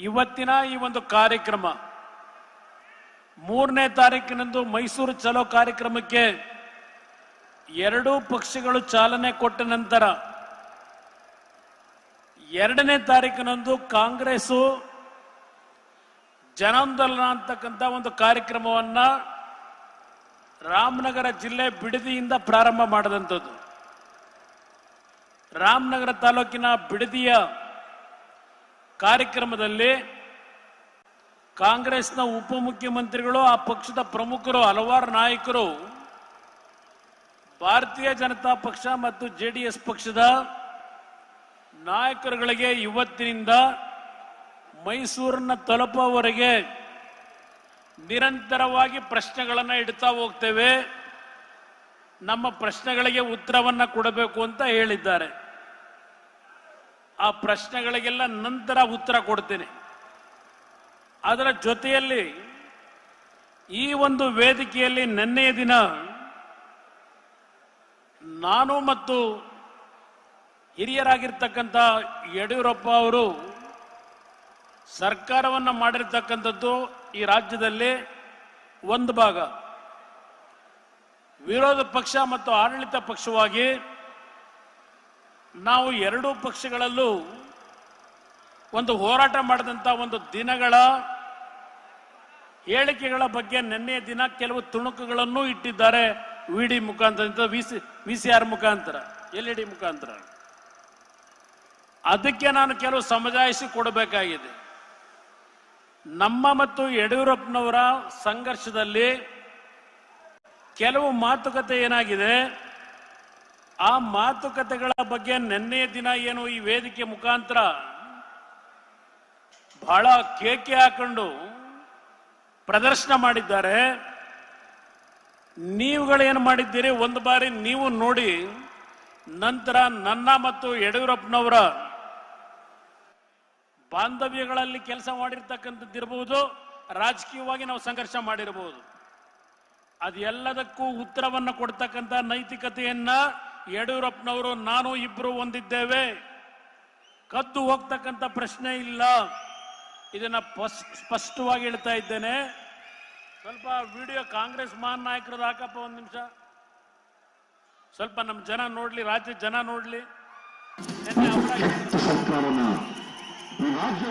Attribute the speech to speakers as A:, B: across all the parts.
A: ಇವತ್ತಿನ ಈ ಒಂದು ಕಾರ್ಯಕ್ರಮ, ಮೂರನೇ ತಾರೀಕಿನಂದು ಮೈಸೂರು ಚಲೋ ಕಾರ್ಯಕ್ರಮಕ್ಕೆ ಎರಡೂ ಪಕ್ಷಗಳು ಚಾಲನೆ ಕೊಟ್ಟ ನಂತರ ಎರಡನೇ ತಾರೀಕಿನಂದು ಕಾಂಗ್ರೆಸ್ಸು ಜನಾಂದೋಲನ ಅಂತಕ್ಕಂಥ ಒಂದು ಕಾರ್ಯಕ್ರಮವನ್ನ ರಾಮನಗರ ಜಿಲ್ಲೆ ಬಿಡದಿಯಿಂದ ಪ್ರಾರಂಭ ಮಾಡಿದಂಥದ್ದು. ರಾಮನಗರ ತಾಲೂಕಿನ ಬಿಡದಿಯ ಕಾರ್ಯಕ್ರಮದಲ್ಲಿ ಕಾಂಗ್ರೆಸ್ನ ಉಪಮುಖ್ಯಮಂತ್ರಿಗಳು, ಆ ಪಕ್ಷದ ಪ್ರಮುಖರು, ಹಲವಾರು ನಾಯಕರು, ಭಾರತೀಯ ಜನತಾ ಪಕ್ಷ ಮತ್ತು ಜೆಡಿಎಸ್ ಪಕ್ಷದ ನಾಯಕರುಗಳಿಗೆ ಇವತ್ತಿನಿಂದ ಮೈಸೂರನ್ನ ತಲುಪುವವರೆಗೆ ನಿರಂತರವಾಗಿ ಪ್ರಶ್ನೆಗಳನ್ನು ಇಡ್ತಾ ಹೋಗ್ತೇವೆ. ನಮ್ಮ ಪ್ರಶ್ನೆಗಳಿಗೆ ಉತ್ತರವನ್ನು ಕೊಡಬೇಕು ಅಂತ ಹೇಳಿದ್ದಾರೆ. ಆ ಪ್ರಶ್ನೆಗಳಿಗೆಲ್ಲ ನಂತರ ಉತ್ತರ ಕೊಡ್ತೇನೆ. ಅದರ ಜೊತೆಯಲ್ಲಿ ಈ ಒಂದು ವೇದಿಕೆಯಲ್ಲಿ ನಿನ್ನೆಯ ದಿನ ನಾನು ಮತ್ತು ಹಿರಿಯರಾಗಿರ್ತಕ್ಕಂಥ ಯಡಿಯೂರಪ್ಪ ಅವರು ಸರ್ಕಾರವನ್ನು ಮಾಡಿರ್ತಕ್ಕಂಥದ್ದು ಈ ರಾಜ್ಯದಲ್ಲಿ ಒಂದು ಭಾಗ. ವಿರೋಧ ಪಕ್ಷ ಮತ್ತು ಆಡಳಿತ ಪಕ್ಷವಾಗಿ ನಾವು ಎರಡೂ ಪಕ್ಷಗಳಲ್ಲೂ ಒಂದು ಹೋರಾಟ ಮಾಡಿದಂಥ ಒಂದು ದಿನಗಳ ಹೇಳಿಕೆಗಳ ಬಗ್ಗೆ ನಿನ್ನೆ ದಿನ ಕೆಲವು ತುಣುಕುಗಳನ್ನು ಇಟ್ಟಿದ್ದಾರೆ ವಿ ಡಿ ಮುಖಾಂತರ ವಿಸಿ ವಿ ಸಿ ಆರ್ ಮುಖಾಂತರ ಎಲ್ ಇ ಡಿ ಮುಖಾಂತರ. ಅದಕ್ಕೆ ನಾನು ಕೆಲವು ಸಮಜಾಯಿಸಿ ಕೊಡಬೇಕಾಗಿದೆ. ನಮ್ಮ ಮತ್ತು ಯಡಿಯೂರಪ್ಪನವರ ಸಂಘರ್ಷದಲ್ಲಿ ಕೆಲವು ಮಾತುಕತೆ ಏನಾಗಿದೆ? ಆ ಮಾತುಕತೆಗಳ ಬಗ್ಗೆ ನಿನ್ನೆ ದಿನ ಏನು ಈ ವೇದಿಕೆ ಮುಖಾಂತರ ಬಹಳ ಕೇಕೆ ಹಾಕೊಂಡು ಪ್ರದರ್ಶನ ಮಾಡಿದ್ದಾರೆ. ನೀವುಗಳೇನು ಮಾಡಿದ್ದೀರಿ? ಒಂದು ಬಾರಿ ನೀವು ನೋಡಿ. ನಂತರ ನನ್ನ ಮತ್ತು ಯಡಿಯೂರಪ್ಪನವರ ಬಾಂಧವ್ಯಗಳಲ್ಲಿ ಕೆಲಸ ಮಾಡಿರ್ತಕ್ಕಂಥದ್ದಿರಬಹುದು ರಾಜಕೀಯವಾಗಿ ನಾವು ಸಂಘರ್ಷ ಮಾಡಿರಬಹುದು ಅದೆಲ್ಲದಕ್ಕೂ ಉತ್ತರವನ್ನು ಕೊಡ್ತಕ್ಕಂಥ ನೈತಿಕತೆಯನ್ನ ಯಡಿಯೂರಪ್ಪನವರು, ನಾನು ಇಬ್ರು ಹೊಂದಿದ್ದೇವೆ ಕದ್ದು ಹೋಗ್ತಕ್ಕಂಥ ಪ್ರಶ್ನೆ ಇಲ್ಲ. ಇದನ್ನ ಸ್ಪಷ್ಟವಾಗಿ ಹೇಳ್ತಾ ಇದ್ದೇನೆ. ಸ್ವಲ್ಪ ವಿಡಿಯೋ ಕಾಂಗ್ರೆಸ್ ಮಹಾನ್ ನಾಯಕರದ್ದು ಹಾಕಪ್ಪ ಒಂದು ನಿಮಿಷ. ಸ್ವಲ್ಪ ನಮ್ಮ ಜನ ನೋಡ್ಲಿ ರಾಜ್ಯ ಜನ ನೋಡ್ಲಿ.
B: ಸರ್ಕಾರ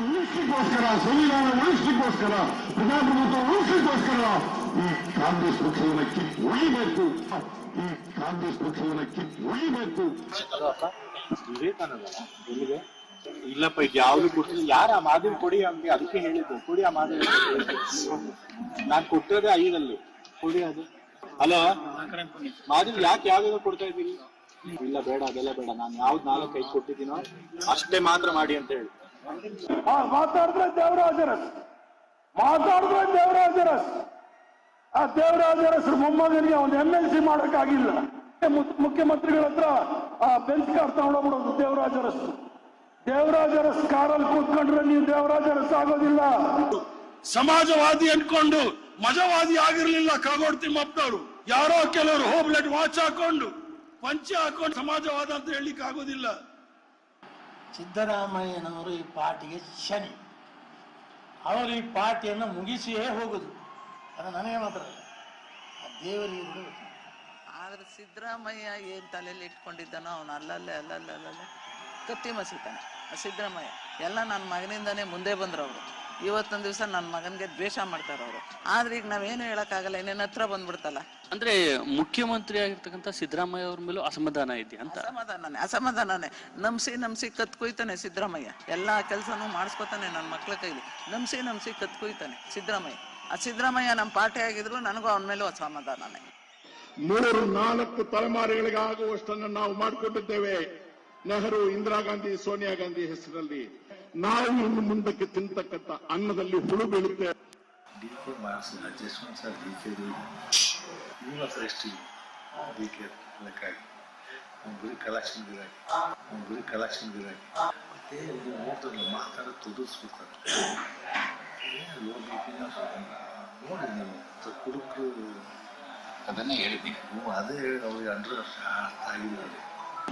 B: ಉಳಿಸ್ಲಿಕ್ಕೋಸ್ಕರ ಸಂವಿಧಾನ ಉಳಿಸ್ಲಿಕ್ಕೋಸ್ಕರ, ಪ್ರಜಾಪ್ರಭುತ್ವ ಉಳಿಸ್ಲಿಕ್ಕೋಸ್ಕರ ಈ ಕಾಂಗ್ರೆಸ್ ಪಕ್ಷವನ್ನು ಕಿತ್ ಒಳಿಬೇಕು ಈ ಕಾಂಗ್ರೆಸ್ ಪಕ್ಷವನ್ನು ಕಿತ್ ಒಳಿಬೇಕು
C: ಇಲ್ಲಪ್ಪ, ಇದು ಯಾವ್ದು ಕೊಡ್ತೀನಿ ಯಾರ ಆ ಮಾದರಿ ಕೊಡಿ ಅಂತ ಅದಕ್ಕೆ ಹೇಳಿದ್ದು. ಕೊಡಿ ಆ ಮಾದರಿ ನಾನ್ ಕೊಟ್ಟದೆ ಐದಲ್ಲಿ. ಕೊಡಿ ಅದು. ಅಲೋ? ಮಾದರಿ ಯಾಕೆ ಯಾವ್ದಾದ್ರು ಕೊಡ್ತಾ ಇದ್ದೀನಿ ಇಲ್ಲ, ಬೇಡ, ಅದೆಲ್ಲ ಬೇಡ. ನಾನು ಯಾವ್ದು ನಾಲ್ಕು ಐದು ಕೊಟ್ಟಿದ್ದೀನೋ ಅಷ್ಟೇ ಮಾತ್ರ ಮಾಡಿ ಅಂತ ಹೇಳಿ.
D: ಮಾತಾಡಿದ್ರೆ ದೇವರಾಜರಸ್. ಮಾತಾಡಿದ್ರೆ ದೇವರಾಜರಸ್. ಆ ದೇವರಾಜರ ಹೆಸರು ಮೊಮ್ಮಗನಿಗೆ ಒಂದು ಎಂ ಎಲ್ ಸಿ ಮಾಡೋಕ್ಕಾಗಿಲ್ಲ. ಮುಖ್ಯಮಂತ್ರಿಗಳ ಹತ್ರ ಆ ಬೆಂಚ್ ಕಾರ್ ತಗೊಂಡೋಗ್ಬಿಡೋದು ದೇವರಾಜರಸ್ ದೇವರಾಜರಸ್ ಕಾರಲ್ಲಿ ಕೂತ್ಕೊಂಡ್ರೆ ನೀವು ದೇವರಾಜರಸ್ ಆಗೋದಿಲ್ಲ.
E: ಸಮಾಜವಾದಿ ಅನ್ಕೊಂಡು ಮಜವಾದಿ ಆಗಿರ್ಲಿಲ್ಲ ಕಾಗೋಡ್ ತಿಮ್ಮಪ್ಪನವರು. ಯಾರೋ ಕೆಲವರು ಹೋಬ್ಲೆಟ್ ವಾಚ್ ಹಾಕೊಂಡು ಪಂಚೆ ಹಾಕೊಂಡು ಸಮಾಜವಾದ ಅಂತ ಹೇಳಲಿಕ್ಕೆ ಆಗೋದಿಲ್ಲ.
F: ಸಿದ್ದರಾಮಯ್ಯನವರು ಈ ಪಾರ್ಟಿಗೆ ಶನಿ. ಅವರು ಈ ಪಾರ್ಟಿಯನ್ನು ಮುಗಿಸಿಯೇ ಹೋಗುದು. ಅದು ನನಗೆ ಮಾತ್ರ ಆ ದೇವರಿಗೆ ಕೂಡ.
G: ಆದ್ರೆ ಸಿದ್ದರಾಮಯ್ಯ ಏನ್ ತಲೆಯಲ್ಲಿ ಇಟ್ಕೊಂಡಿದ್ದಾನೋ ಅವನು ಅಲ್ಲಲ್ಲೇ ಅಲ್ಲಲ್ಲೇ ಅಲ್ಲಲ್ಲೇ ಕತ್ತಿ ಮಸಿತಾನೆ. ಆ ಸಿದ್ದರಾಮಯ್ಯ ಎಲ್ಲ ನನ್ನ ಮಗನಿಂದಾನೇ ಮುಂದೆ ಬಂದ್ರು ಅವರು ಇವತ್ತೊಂದು ದಿವಸ ನನ್ನ ಮಗನಿಗೆ ದ್ವೇಷ ಮಾಡ್ತಾರೆ ಅವರು ಆದ್ರೆ ಈಗ ನಾವೇನು ಹೇಳಕ್ಕಾಗಲ್ಲ ಇನ್ನೇನು ಹತ್ರ ಬಂದ್ಬಿಡ್ತಲ್ಲ.
H: ಅಂದ್ರೆ ಮುಖ್ಯಮಂತ್ರಿ ಆಗಿರ್ತಕ್ಕಂಥ ಸಿದ್ದರಾಮಯ್ಯ ಅವ್ರ ಮೇಲೂ ಅಸಮಾಧಾನ ಇದೆ ಅಂತ.
G: ಅಸಮಾಧಾನನೇ ಅಸಮಾಧಾನನೇ. ನಮ್ಸಿ ನಮ್ಸಿ ಕತ್ಕೊಯ್ತಾನೆ ಸಿದ್ದರಾಮಯ್ಯ. ಎಲ್ಲಾ ಕೆಲಸನೂ ಮಾಡಿಸ್ಕೊತಾನೆ ನನ್ನ ಮಕ್ಳ ಕೈಲಿ. ನಮ್ಸಿ ನಂಬಿಸಿ ಕತ್ಕೊಯ್ತಾನೆ ಸಿದ್ದರಾಮಯ್ಯ. ಸಿದ್ದರಾಮಯ್ಯ ನಮ್ಮ ಪಾರ್ಟಿ ಆಗಿದ್ರು ನನಗೂ ಅವನ ಮೇಲೂ ಅಸಮಾಧಾನನೇ
B: ಮೂರು ನಾಲ್ಕು ತಲೆಮಾರುಗಳಿಗಾಗುವಷ್ಟನ್ನು ನಾವು ಮಾಡಿಕೊಂಡಿದ್ದೇವೆ. ನೆಹರು ಇಂದಿರಾ ಗಾಂಧಿ ಸೋನಿಯಾ ಗಾಂಧಿ ಹೆಸರಲ್ಲಿ. ನಾವು ಇನ್ನು ಮುಂದಕ್ಕೆ ತಿಂತಕ್ಕಂಥ ಅನ್ನದಲ್ಲಿ ಹುಳು ಬೀಳುತ್ತೆ.
I: ಬರೀ ಕಲೆಕ್ಷನ್ ಗಿರಾಕಿ ಅವ್ನು ಬರೀ ಕಲೆಕ್ಷನ್ ಗಿರಾಕಿ ಮತ್ತೆ ಇದು ನೋಡ್ತಾರಲ್ಲ ಮಾತಾಡೋದು ತುದಿಸ್ಬಿಡ್ತಾರೆ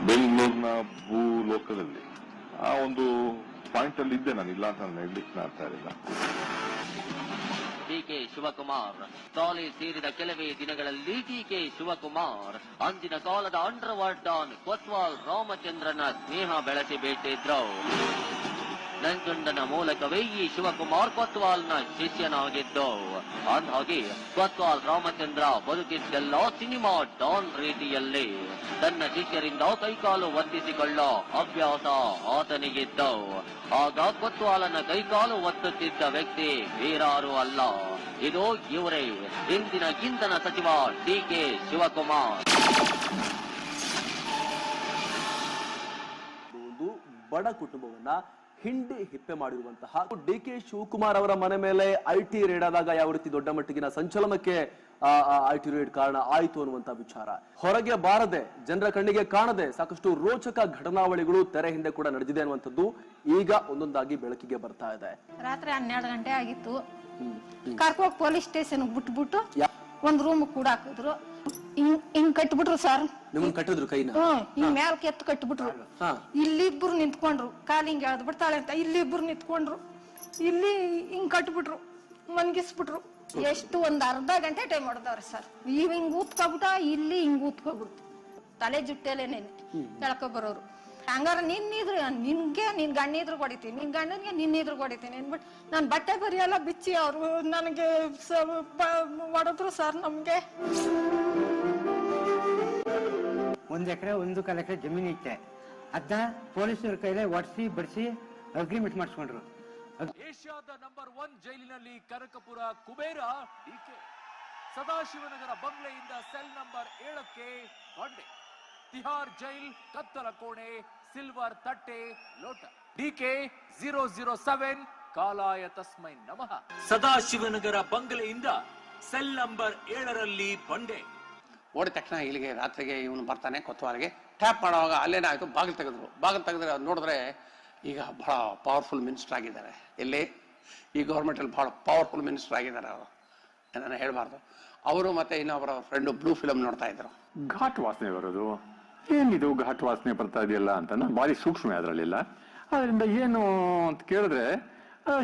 J: ಬೆಂಗಳೂರಿನ ಭೂ ಲೋಕದಲ್ಲಿ ಆ ಒಂದು
B: ಪಾಯಿಂಟ್ ಅಲ್ಲಿ ಇದ್ದೆ ನಾನು, ಇಲ್ಲ ಅಂತ ನಾನು ಹೇಳಲಿಕ್ಕೆ ಮಾಡ್ತಾ ಇರಲಿಲ್ಲ.
J: ಡಿಕೆ ಶಿವಕುಮಾರ್ ಸಾಲಿ ಸೇರಿದ ಕೆಲವೇ ದಿನಗಳಲ್ಲಿ ಡಿಕೆ ಶಿವಕುಮಾರ್, ಅಂದಿನ ಕಾಲದ ಅಂಡರ್ ವರ್ಲ್ಡ್ ಡಾನ್ ಕೊತ್ವಾಲ್ ರಾಮಚಂದ್ರನ ಸ್ನೇಹ ಬೆಳೆಸಿ ಬಿಟ್ಟಿದ್ರು ನಂಜುಂಡನ ಮೂಲಕವೇ ಈ ಶಿವಕುಮಾರ್ ಕೊತ್ವಾಲ್ನ ಶಿಷ್ಯನಾಗಿದ್ದು, ಅಂದ್ಹಾಗೆ ಕೊತ್ವಾಲ್ ರಾಮಚಂದ್ರ ಬದುಕಿದ್ದೆಲ್ಲ ಸಿನಿಮಾ ಡಾನ್ ರೀತಿಯಲ್ಲಿ ತನ್ನ ಶಿಷ್ಯರಿಂದ ಕೈಕಾಲು ಒತ್ತಿಸಿಕೊಳ್ಳೋ ಅಭ್ಯಾಸ ಆತನಿಗಿದ್ದು. ಆಗ ಕೊತ್ವಾಲನ ಕೈಕಾಲು ಒತ್ತುತ್ತಿದ್ದ ವ್ಯಕ್ತಿ ಬೇರಾರು ಅಲ್ಲ. ಇದು ಇವರೇ ಇಂದಿನ ಇಂಧನ ಸಚಿವ ಡಿಕೆ ಶಿವಕುಮಾರ್.
K: ಒಂದು ಬಡ ಕುಟುಂಬವನ್ನ ಹಿಂಡಿ ಹಿಪ್ಪೆ ಮಾಡಿರುವಂತಹ ಡಿ ಕೆ ಶಿವಕುಮಾರ್ ಅವರ ಮನೆ ಮೇಲೆ ಐ ಟಿ ರೇಡ್ ಆದಾಗ ಯಾವ ರೀತಿ ದೊಡ್ಡ ಮಟ್ಟಿಗಿನ ಸಂಚಲನಕ್ಕೆ ಐ ಟಿ ರೇಡ್ ಕಾರಣ ಆಯಿತು ಅನ್ನುವಂತ ವಿಚಾರ. ಹೊರಗೆ ಬಾರದೆ ಜನರ ಕಣ್ಣಿಗೆ ಕಾಣದೆ ಸಾಕಷ್ಟು ರೋಚಕ ಘಟನಾವಳಿಗಳು ತೆರೆ ಹಿಂದೆ ಕೂಡ ನಡೆದಿದೆ ಅನ್ನುವಂಥದ್ದು ಈಗ ಒಂದೊಂದಾಗಿ ಬೆಳಕಿಗೆ ಬರ್ತಾ ಇದೆ.
L: ರಾತ್ರಿ ಹನ್ನೆರಡು ಗಂಟೆ ಆಗಿತ್ತು. ಕಾರ್ಕೋ ಪೊಲೀಸ್ ಸ್ಟೇಷನ್ ಬಿಟ್ಬಿಟ್ಟು ಒಂದ್ ರೂಮ್ ಕೂಡ ಹಾಕಿದ್ರು. ಹಿಂಗ್ ಹಿಂಗ್ ಕಟ್ಬಿಟ್ರು ಸರ್.
K: ನಿಮ್ಮನ್ನ ಕಟ್ಟಿದ್ರು ಕೈನ?
L: ಹ್ಮ್ ಹಿಂಗ್ ಮ್ಯಾಲ್ ಕೆತ್ತು ಕಟ್ಬಿಟ್ರು.
K: ಹಾ.
L: ಇಲ್ಲಿಬ್ರು ನಿಂತ್ಕೊಂಡ್ರು. ಕಾಲ್ ಹಿಂಗ್ ಎಳ್ದ್ ಬಿಡ್ತಾಳೆ ಅಂತ ಇಲ್ಲಿಬ್ರು ನಿಂತ್ಕೊಂಡ್ರು. ಇಲ್ಲಿ ಹಿಂಗ್ ಕಟ್ಬಿಟ್ರು. ಮನ್ಗಿಸ್ಬಿಟ್ರು ಎಷ್ಟು ಒಂದ್ ಅರ್ಧ ಗಂಟೆ ಟೈಮ್ ಹೊಡೆದವ್ರೆ ಸರ್. ಇವ್ ಹಿಂಗ್ ಊತ್ಕೊಬಿಟ್ಟ ಇಲ್ಲಿ ಹಿಂಗ್ ಊತ್ಕೊಬಿಡ್ತು. ತಲೆ ಜುಟ್ಟೆಲೇನೇನೆ ಎಳ್ಕೊ ಬರೋರು. ಹಂಗಾರ ನಿನ್ನಿದ್ರು ನಿನ್ಗೆ ನಿನ್ ಗಣ್ಣಿದ್ರು ಹೊಡಿತೀನಿ ನಿನ್ ಗಂಡನ್ಗೆ ನಿನ್ನಿದ್ರು ಹೊಡಿತೀನಿ ಅಂದ್ಬಿಟ್ಟು ನಾನ್ ಬಟ್ಟೆ ಬರಿ ಎಲ್ಲ ಬಿಚ್ಚಿ ಅವ್ರು ನನಗೆ ಹೊಡೆದ್ರು ಸರ್ ನಮ್ಗೆ.
F: ಒಂದ್ ಎಕರೆ ಒಂದು ಕಾಲ ಎಕರೆ ಜಮೀನು ಇತ್ತೆ ಅದನ್ನ ಪೊಲೀಸರ ಕೈಲೇ ಒಡಿಸಿ ಬಡಿಸಿ ಅಗ್ರಿಮೆಂಟ್ ಮಾಡಿಸ್ಕೊಂಡ್ರು.
M: ಏಷ್ಯಾದ ನಂಬರ್ ಒನ್ ಜೈಲಿನಲ್ಲಿ ಕನಕಪುರ ಕುಬೇರ ಡಿಕೆ ಸದಾಶಿವನಗರ ಬಂಗ್ಲೆಯಿಂದ ಸೆಲ್ ನಂಬರ್ ಏಳಕ್ಕೆ ಬಂಡೆ ತಿಹಾರ್ ಜೈಲ್ ಕತ್ತಲ ಕೋಣೆ. ಸಿಲ್ವರ್ ತಟ್ಟೆ ಲೋಟ ಡಿಕೆ ಜೀರೋ ಜೀರೋ ಸೆವೆನ್ ಕಾಲಾಯ ತಸ್ಮೈ ನಮಃ ಸದಾಶಿವನಗರ ಬಂಗಲೆಯಿಂದ ಸೆಲ್ ನಂಬರ್ ಏಳರಲ್ಲಿ ಬಂಡೆ.
F: ಓಡಿದ ತಕ್ಷಣ ಇಲ್ಲಿಗೆ ರಾತ್ರಿಗೆ ಇವನು ಬರ್ತಾನೆ ಕೊತ್ವಾಲಿಗೆ. ಟ್ಯಾಪ್ ಮಾಡುವಾಗ ಅಲ್ಲೇನೇ ಆಯ್ತು ಬಾಗಿಲು ತೆಗೆದ್ರು. ಬಾಗಿಲು ತೆಗೆದ್ರೆ ಅದ್ ನೋಡಿದ್ರೆ ಈಗ ಬಹಳ ಪವರ್ಫುಲ್ ಮಿನಿಸ್ಟರ್ ಆಗಿದ್ದಾರೆ. ಇಲ್ಲಿ ಈ ಗೌರ್ಮೆಂಟ್ ಅಲ್ಲಿ ಬಹಳ ಪವರ್ಫುಲ್ ಮಿನಿಸ್ಟರ್ ಆಗಿದ್ದಾರೆ ಅವರು. ಏನನ್ನ ಹೇಳ್ಬಾರ್ದು. ಅವರು ಮತ್ತೆ ಇನ್ನೊಬ್ಬರ ಫ್ರೆಂಡು ಬ್ಲೂ ಫಿಲಮ್ ನೋಡ್ತಾ ಇದ್ರು.
D: ಘಾಟ್ ವಾಸನೆ ಬರೋದು. ಏನಿದು ಘಾಟ್ ವಾಸನೆ ಬರ್ತಾ ಇದೆಯಲ್ಲ ಅಂತ ಭಾರಿ ಸೂಕ್ಷ್ಮ ಅದರಲ್ಲೆಲ್ಲ. ಅದರಿಂದ ಏನು ಅಂತ ಕೇಳಿದ್ರೆ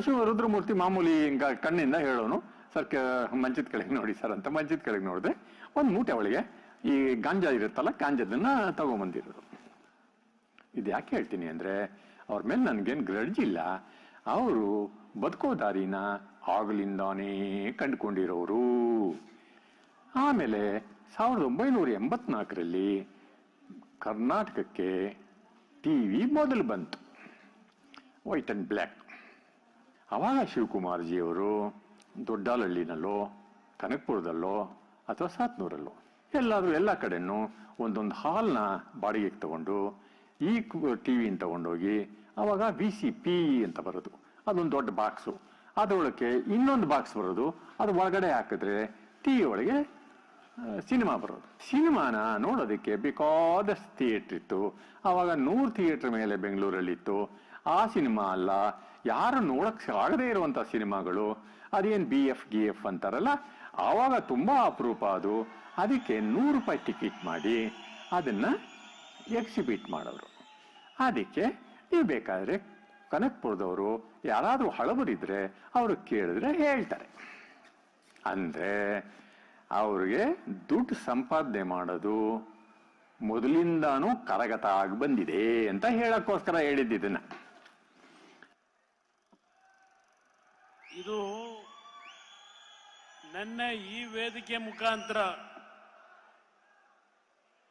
D: ಶಿವ ರುದ್ರಮೂರ್ತಿ ಮಾಮೂಲಿ ಹಿಂಗ ಕಣ್ಣಿಂದ ಹೇಳೋನು, ಸರ್ ಮಂಚದ ಕೆಳಗೆ ನೋಡಿ ಸರ್ ಅಂತ ಮಂಚದ ಕೆಳಗೆ ನೋಡಿದ್ರೆ ಒಂದು ಮೂಟೆ ಅವಳಿಗೆ ಈ ಗಾಂಜಾ ಇರುತ್ತಲ್ಲ, ಗಾಂಜಾದನ್ನ ತಗೊಂಬಂದಿರೋದು. ಇದು ಯಾಕೆ ಹೇಳ್ತೀನಿ ಅಂದ್ರೆ, ಅವ್ರ ಮೇಲೆ ನನ್ಗೇನು ಗ್ರಡ್ಜ್ ಇಲ್ಲ. ಅವರು ಬದುಕೋ ದಾರಿನ ಆಗಲಿಂದಾನೇ ಕಂಡುಕೊಂಡಿರೋರು. ಆಮೇಲೆ ಸಾವಿರದ ಒಂಬೈನೂರ ಎಂಬತ್ನಾಲ್ಕರಲ್ಲಿ ಕರ್ನಾಟಕಕ್ಕೆ ಟಿ ವಿ ಮೊದಲು ಬಂತು. ವೈಟ್ ಅಂಡ್ ಬ್ಲ್ಯಾಕ್ ಅವಾಗ ಶಿವಕುಮಾರ್ಜಿಯವರು ದೊಡ್ಡಾಲಹಳ್ಳಿನಲ್ಲೋ ಕನಕಪುರದಲ್ಲೋ ಅಥವಾ ಸಾತ್ನೂರಲ್ಲೋ, ಎಲ್ಲಾದರೂ ಎಲ್ಲ ಕಡೆನೂ ಒಂದೊಂದು ಹಾಲ್ನ ಬಾಡಿಗೆಗೆ ತಗೊಂಡು ಈ ಟಿ ವಿನ ತಗೊಂಡೋಗಿ ಅವಾಗ ಬಿ ಸಿ ಪಿ ಅಂತ ಬರೋದು. ಅದೊಂದು ದೊಡ್ಡ ಬಾಕ್ಸು. ಅದರೊಳಗೆ ಇನ್ನೊಂದು ಬಾಕ್ಸ್ ಬರೋದು. ಅದು ಒಳಗಡೆ ಹಾಕಿದ್ರೆ ಟಿವಿ ಒಳಗೆ ಸಿನಿಮಾ ಬರೋದು. ಸಿನಿಮಾನ ನೋಡೋದಕ್ಕೆ ಬೇಕಾದಷ್ಟು ಥಿಯೇಟ್ರ್ ಇತ್ತು. ಆವಾಗ ನೂರು ಥಿಯೇಟ್ರ್ ಮೇಲೆ ಬೆಂಗಳೂರಲ್ಲಿತ್ತು. ಆ ಸಿನಿಮಾ ಅಲ್ಲ. ಯಾರು ನೋಡಕ್ಕೆ ಆಗದೇ ಇರುವಂತ ಸಿನಿಮಾಗಳು. ಅದೇನ್ ಬಿ ಎಫ್ ಗಿ ಎಫ್ ಅಂತಾರಲ್ಲ? ಆವಾಗ ತುಂಬಾ ಅಪರೂಪ ಅದು. ಅದಕ್ಕೆ ನೂರು ರೂಪಾಯಿ ಟಿಕೆಟ್ ಮಾಡಿ ಅದನ್ನ ಎಕ್ಸಿಬಿಟ್ ಮಾಡೋರು. ಅದಕ್ಕೆ ನೀವು ಬೇಕಾದ್ರೆ ಕನಕ್ಪುರದವರು ಯಾರಾದರೂ ಹಳಬರಿದ್ರೆ ಅವರು ಕೇಳಿದ್ರೆ ಹೇಳ್ತಾರೆ. ಅಂದ್ರೆ ಅವ್ರಿಗೆ ದುಡ್ಡು ಸಂಪಾದನೆ ಮಾಡೋದು ಮೊದಲಿಂದಾನು ಕರಗತ ಆಗಿ ಬಂದಿದೆ ಅಂತ ಹೇಳಕ್ಕೋಸ್ಕರ ಹೇಳಿದ್ದಿದ್ದನ್ನ
A: ಇದು ನನ್ನ ಈ ವೇದಿಕೆ ಮುಖಾಂತರ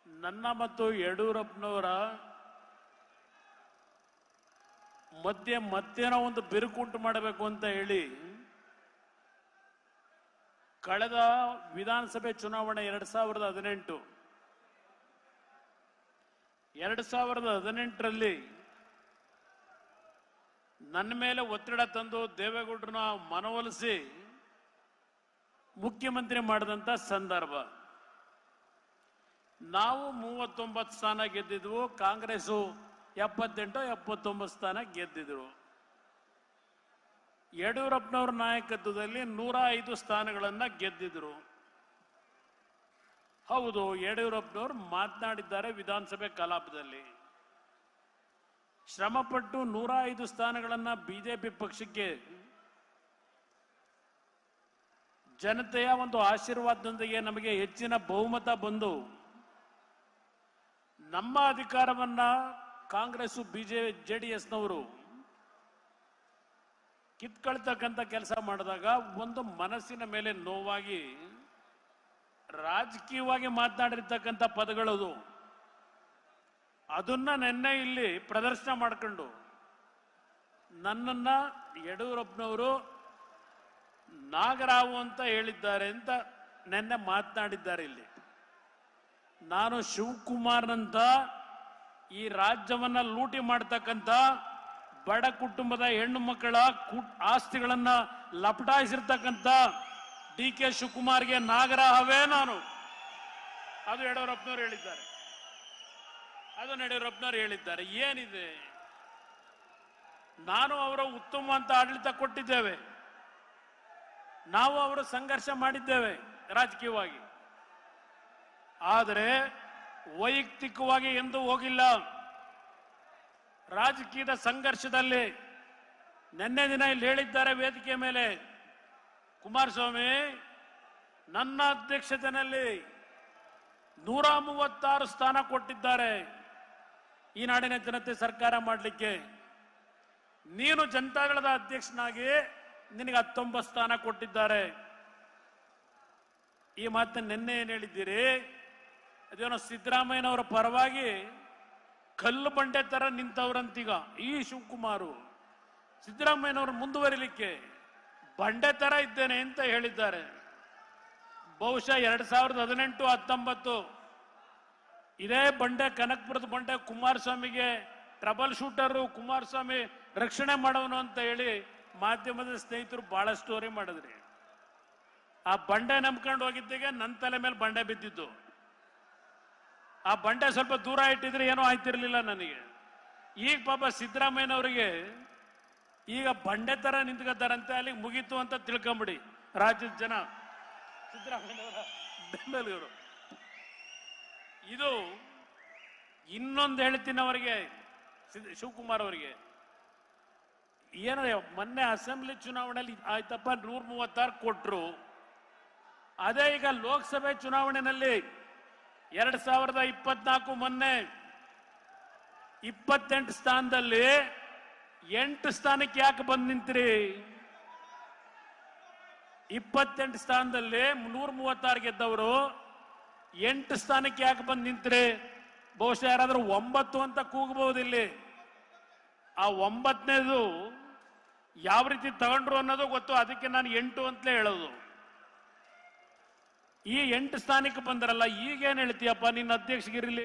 A: ನನ್ನ ಮತ್ತು ಯಡಿಯೂರಪ್ಪನವರ ಮಧ್ಯೆ ಮತ್ತೇನೋ ಒಂದು ಬಿರುಕುಂಟು ಮಾಡಬೇಕು ಅಂತ ಹೇಳಿ ಕಳೆದ ವಿಧಾನಸಭೆ ಚುನಾವಣೆ ಎರಡ್ ಸಾವಿರದ ಹದಿನೆಂಟು. ಎರಡ್ ಸಾವಿರದ ಹದಿನೆಂಟರಲ್ಲಿ ನನ್ನ ಮೇಲೆ ಒತ್ತಡ ತಂದು ದೇವೇಗೌಡರನ್ನ ಮನವೊಲಿಸಿ ಮುಖ್ಯಮಂತ್ರಿ ಮಾಡಿದಂತ ಸಂದರ್ಭ. ನಾವು ಮೂವತ್ತೊಂಬತ್ತು ಸ್ಥಾನ ಗೆದ್ದಿದ್ವು ಕಾಂಗ್ರೆಸ್ ಎಪ್ಪತ್ತೆಂಟು, ಎಪ್ಪತ್ತೊಂಬತ್ತು ಸ್ಥಾನ ಗೆದ್ದಿದ್ರು. ಯಡಿಯೂರಪ್ಪನವ್ರ ನಾಯಕತ್ವದಲ್ಲಿ ನೂರ ಐದು ಸ್ಥಾನಗಳನ್ನು ಗೆದ್ದಿದ್ರು. ಹೌದು, ಯಡಿಯೂರಪ್ಪನವ್ರು ಮಾತನಾಡಿದ್ದಾರೆ ವಿಧಾನಸಭೆ ಕಲಾಪದಲ್ಲಿ. ಶ್ರಮಪಟ್ಟು ನೂರ ಐದು ಸ್ಥಾನಗಳನ್ನ ಬಿಜೆಪಿ ಪಕ್ಷಕ್ಕೆ ಜನತೆಯ ಒಂದು ಆಶೀರ್ವಾದದೊಂದಿಗೆ ನಮಗೆ ಹೆಚ್ಚಿನ ಬಹುಮತ ಬಂದು, ನಮ್ಮ ಅಧಿಕಾರವನ್ನ ಕಾಂಗ್ರೆಸ್ ಬಿಜೆ ಜೆಡಿಎಸ್ನವರು ಕಿತ್ಕೊಳ್ತಕ್ಕಂಥ ಕೆಲಸ ಮಾಡಿದಾಗ ಒಂದು ಮನಸ್ಸಿನ ಮೇಲೆ ನೋವಾಗಿ, ರಾಜಕೀಯವಾಗಿ ಮಾತನಾಡಿರ್ತಕ್ಕಂಥ ಪದಗಳದು ಅದನ್ನ ನಿನ್ನೆ ಇಲ್ಲಿ ಪ್ರದರ್ಶನ ಮಾಡ್ಕೊಂಡು, ನನ್ನನ್ನ ಯಡಿಯೂರಪ್ಪನವರು ನಾಗರಾವು ಅಂತ ಹೇಳಿದ್ದಾರೆ ಅಂತ ನಿನ್ನೆ ಮಾತನಾಡಿದ್ದಾರೆ ಇಲ್ಲಿ. ನಾನು ಶಿವಕುಮಾರ್ನಂತ ಈ ರಾಜ್ಯವನ್ನ ಲೂಟಿ ಮಾಡ್ತಕ್ಕಂಥ ಬಡ ಕುಟುಂಬದ ಹೆಣ್ಣು ಮಕ್ಕಳ ಆಸ್ತಿಗಳನ್ನ ಲಪಟಾಯಿಸಿರ್ತಕ್ಕಂಥ ಡಿ ಕೆ ಶಿವಕುಮಾರ್ಗೆ ನಾಗರಾಹವೇ ನಾನು. ಅದು ಯಡಿಯೂರಪ್ಪನವರು ಹೇಳಿದ್ದಾರೆ. ಅದು ಯಡಿಯೂರಪ್ಪನವರು ಹೇಳಿದ್ದಾರೆ. ಏನಿದೆ? ನಾನು ಅವರ ಉತ್ತಮ ಅಂತ ಆಡಳಿತ ಕೊಟ್ಟಿದ್ದೇವೆ. ನಾವು ಅವರು ಸಂಘರ್ಷ ಮಾಡಿದ್ದೇವೆ ರಾಜಕೀಯವಾಗಿ. ಆದರೆ ವೈಯಕ್ತಿಕವಾಗಿ ಎಂದೂ ಹೋಗಿಲ್ಲ. ರಾಜಕೀಯದ ಸಂಘರ್ಷದಲ್ಲಿ ನಿನ್ನೆ ದಿನ ಇಲ್ಲಿ ಹೇಳಿದ್ದಾರೆ ವೇದಿಕೆ ಮೇಲೆ. ಕುಮಾರಸ್ವಾಮಿ, ನನ್ನ ಅಧ್ಯಕ್ಷತೆಯಲ್ಲಿ ನೂರ ಮೂವತ್ತಾರು ಸ್ಥಾನ ಕೊಟ್ಟಿದ್ದಾರೆ ಈ ನಾಡಿನ ಜನತೆ ಸರ್ಕಾರ ಮಾಡಲಿಕ್ಕೆ. ನೀನು ಜನತಾದಳದ ಅಧ್ಯಕ್ಷನಾಗಿ ನಿನಗೆ ಹತ್ತೊಂಬತ್ತು ಸ್ಥಾನ ಕೊಟ್ಟಿದ್ದಾರೆ. ಈ ಮಾತನ್ನು ನಿನ್ನೆ ಏನು ಹೇಳಿದ್ದೀರಿ? ಅದೇನೋ ಸಿದ್ದರಾಮಯ್ಯನವರ ಪರವಾಗಿ ಕಲ್ಲು ಬಂಡೆ ತರ ನಿಂತವ್ರಂತೀಗ ಈ ಶಿವಕುಮಾರು ಸಿದ್ದರಾಮಯ್ಯನವರು ಮುಂದುವರಿಲಿಕ್ಕೆ ಬಂಡೆ ತರ ಇದ್ದೇನೆ ಅಂತ ಹೇಳಿದ್ದಾರೆ. ಬಹುಶಃ ಎರಡ್ ಸಾವಿರದ ಹದಿನೆಂಟು, ಹತ್ತೊಂಬತ್ತು ಇದೇ ಬಂಡೆ, ಕನಕಪುರದ ಬಂಡೆ ಕುಮಾರಸ್ವಾಮಿಗೆ ಟ್ರಬಲ್ ಶೂಟರು, ಕುಮಾರಸ್ವಾಮಿ ರಕ್ಷಣೆ ಮಾಡೋನು ಅಂತ ಹೇಳಿ ಮಾಧ್ಯಮದ ಸ್ನೇಹಿತರು ಬಹಳ ಸ್ಟೋರಿ ಮಾಡಿದ್ರಿ. ಆ ಬಂಡೆ ನಂಬ್ಕೊಂಡು ಹೋಗಿದ್ದಿಗೆ ನನ್ನ ತಲೆ ಮೇಲೆ ಬಂಡೆ ಬಿದ್ದಿದ್ದು. ಆ ಬಂಡೆ ಸ್ವಲ್ಪ ದೂರ ಇಟ್ಟಿದ್ರೆ ಏನೋ ಆಯ್ತಿರ್ಲಿಲ್ಲ ನನಗೆ. ಈಗ ಪಾಪ ಸಿದ್ದರಾಮಯ್ಯನವರಿಗೆ ಈಗ ಬಂಡೆ ತರ ನಿಂತ್ಕೊತಾರಂತೆ ಅಲ್ಲಿಗೆ ಮುಗೀತು ಅಂತ ತಿಳ್ಕೊಂಬಿಡಿ ರಾಜ್ಯದ ಜನ. ಸಿದ್ದರಾಮಯ್ಯನವರ ಬೆಂಬಲಿಗರು. ಇದು ಇನ್ನೊಂದು ಹೇಳ್ತೀನಿ ಅವರಿಗೆ ಶಿವಕುಮಾರ್ ಅವರಿಗೆ. ಏನೋ ಮೊನ್ನೆ ಅಸೆಂಬ್ಲಿ ಚುನಾವಣೆಯಲ್ಲಿ ಆಯ್ತಪ್ಪ ನೂರ ಮೂವತ್ತಾರು ಕೊಟ್ಟರು ಅದೇ ಈಗ ಲೋಕಸಭೆ ಚುನಾವಣೆಯಲ್ಲಿ ಎರಡ್ ಸಾವಿರದ ಇಪ್ಪತ್ನಾಲ್ಕು ಮೊನ್ನೆ ಇಪ್ಪತ್ತೆಂಟು ಸ್ಥಾನದಲ್ಲಿ ಎಂಟು ಸ್ಥಾನಕ್ಕೆ ಯಾಕೆ ಬಂದು ನಿಂತ್ರಿ? ಇಪ್ಪತ್ತೆಂಟು ಸ್ಥಾನದಲ್ಲಿ ನೂರ ಮೂವತ್ತಾರು ಗೆದ್ದವರು ಎಂಟು ಸ್ಥಾನಕ್ಕೆ ಯಾಕೆ ಬಂದು ನಿಂತ್ರಿ? ಬಹುಶಃ ಯಾರಾದರೂ ಒಂಬತ್ತು ಅಂತ ಕೂಗಬಹುದು ಇಲ್ಲಿ. ಆ ಒಂಬತ್ತನೇದು ಯಾವ ರೀತಿ ತಗೊಂಡ್ರು ಅನ್ನೋದು ಗೊತ್ತು, ಅದಕ್ಕೆ ನಾನು ಎಂಟು ಅಂತಲೇ ಹೇಳೋದು. ಈ ಎಂಟು ಸ್ಥಾನಕ್ಕೆ ಬಂದರಲ್ಲ ಈಗೇನು ಹೇಳ್ತೀಯಪ್ಪ ನಿನ್ನ ಅಧ್ಯಕ್ಷಗಿರಲಿ?